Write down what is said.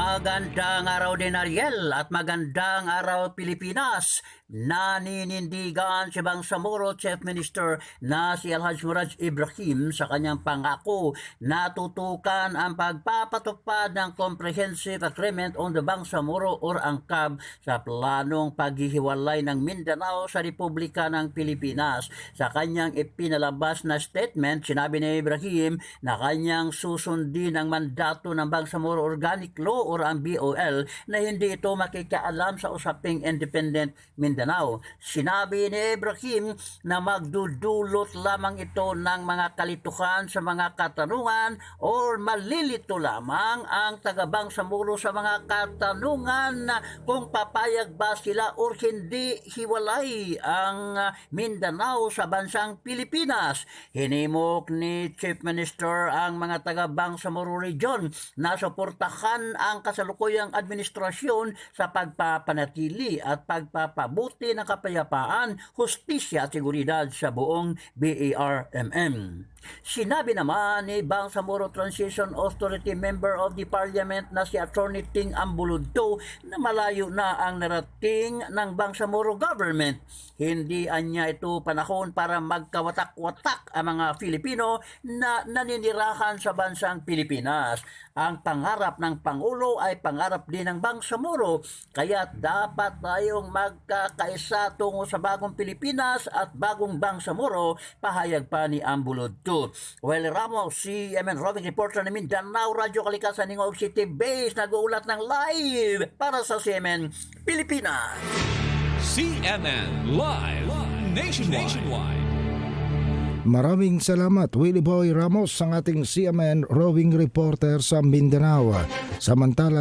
Magandang araw din Ariel at magandang araw Pilipinas. Naninindigan si Bangsamoro Chief Minister na si Alhaj Muraj Ibrahim sa kanyang pangako na tutukan ang pagpapatupad ng Comprehensive Agreement on the Bangsamoro or ANCAB sa planong paghihiwalay ng Mindanao sa Republika ng Pilipinas. Sa kanyang ipinalabas na statement, sinabi ni Ibrahim na kanyang susundin ang mandato ng Bangsamoro Organic Law or ang BOL na hindi ito makikialam sa usaping independent Mindanao. Sinabi ni Ibrahim na magdudulot lamang ito ng mga kalituhan sa mga katanungan or malilito lamang ang tagabang samuro sa mga katanungan na kung papayag ba sila or hindi hiwalay ang Mindanao sa bansang Pilipinas. Hinimok ni Chief Minister ang mga taga Bangsamoro Region na suportahan ang kasalukuyang administrasyon sa pagpapanatili at pagpapabuti ng kapayapaan, hustisya at seguridad sa buong BARMM. Sinabi naman ni Bangsamoro Transition Authority Member of the Parliament na si Attorney Ting Ambuludto na malayo na ang narating ng Bangsamoro government. Hindi anya ito panahon para magkawatak-watak ang mga Filipino na naninirahan sa bansang Pilipinas. Ang pangarap ng Pangulo ay pangarap din ng Bangsamoro kaya dapat tayong magkakaisa tungo sa bagong Pilipinas at bagong Bangsamoro pahayag pa ni Ambulodto. Well, Ramos, si MN Roving Reporter ng Mindanao Radio Kalikasan ng City Base nag-uulat ng live para sa CMN Pilipinas. CNN Live Nation Nationwide. Maraming salamat Willie Boy Ramos ang ating CMN roving reporter sa Mindanao. Samantala